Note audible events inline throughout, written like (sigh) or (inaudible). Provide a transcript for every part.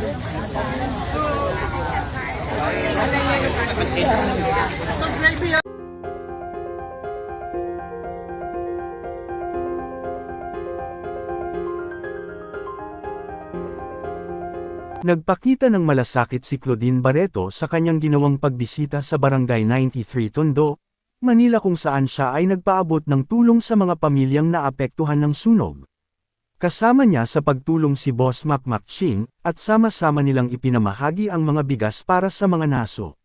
Nagpakita ng malasakit si Claudine Barreto sa kanyang ginawang pagbisita sa Barangay 93 Tondo, Manila kung saan siya ay nagpaabot ng tulong sa mga pamilyang naapektuhan ng sunog. Kasama niya sa pagtulong si Boss Mac Ching, at sama-sama nilang ipinamahagi ang mga bigas para sa mga naso.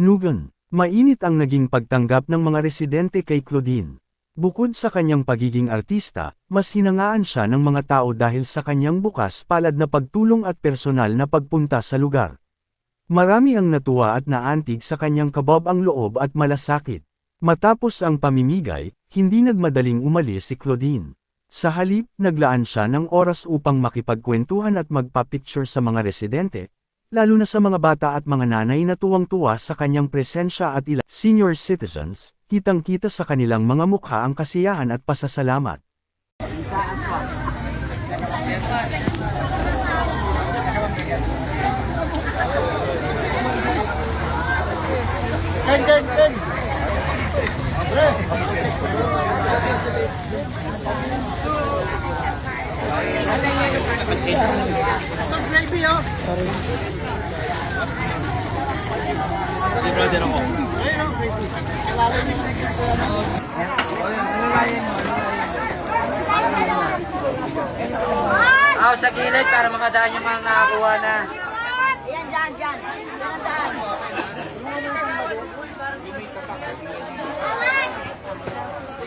Nugan, mainit ang naging pagtanggap ng mga residente kay Claudine. Bukod sa kanyang pagiging artista, mas hinangaan siya ng mga tao dahil sa kanyang bukas palad na pagtulong at personal na pagpunta sa lugar. Marami ang natuwa at naantig sa kanyang kabob ang loob at malasakit. Matapos ang pamimigay, hindi nagmadaling umalis si Claudine. Sa halip, naglaan siya ng oras upang makipagkwentuhan at magpa-picture sa mga residente, lalo na sa mga bata at mga nanay na tuwang-tuwa sa kanyang presensya at ilang senior citizens, kitang-kita sa kanilang mga mukha ang kasiyahan at pasasalamat. Gravy, oh. Hindi brother ako. Ayun, oh, gravy. Ah, sa gilid para makadaan yung mga nakakuha na. Ayan, dyan, dyan.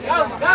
Dyan,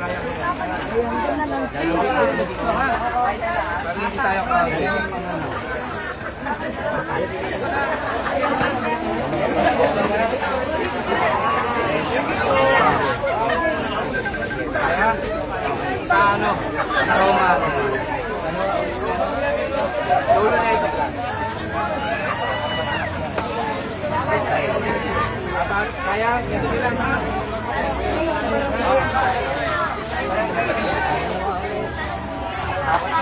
Sa ano? Sa Roma. Dulo. Kaya, ganito lang ha. Yan!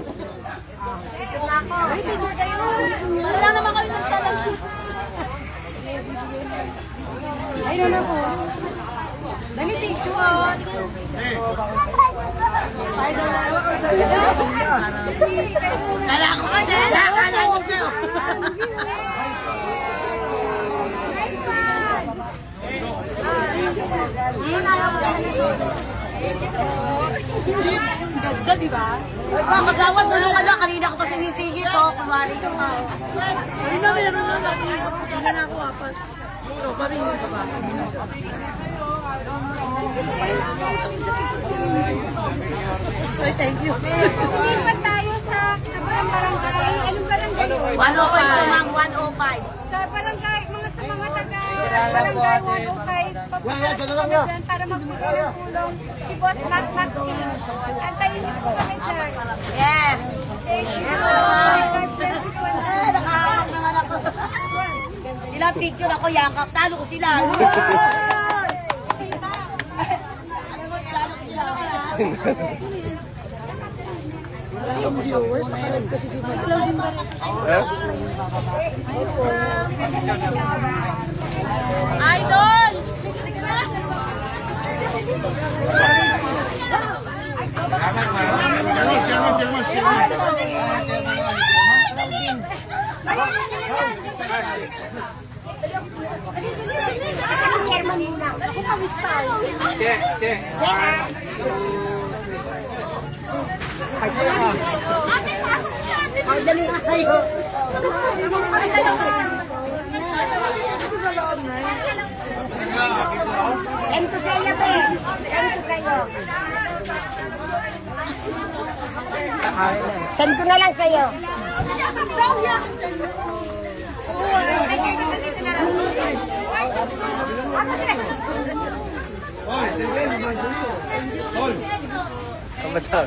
Wala naman kami ng salang. Ayun na po. Dali, tissue ah. Kala ko ka na. Kala ko siya. Ganda, di ba? Magawat mo nung ano, kanina ko pa sinisigi to, kumari ko nga. Ayun na, meron na, nakikita na ako apat. Ito, pamingin ka ba? Ay, thank you. Lipat tayo sa kabarang barangay. Anong barangay yun? 105 po, ma'am, 105. Sa barangay, mga sa mga taga barangay 105, papunta po kami dyan para magbigay ng tulong si Boss Mac Macchi. Antayin niyo po kami dyan. Yes. Thank you. God bless you po. Ah, nakahanap naman ako. Sila picture ako, yakap. Talo ko sila. Alam mo, talo ko sila. (laughs) Idol! Chairman muna. Kung Ate, pasok! Ay, dali! Ay, dali na Send ko na lang sa iyo. Hoy, hoy, hoy. Kamat sa.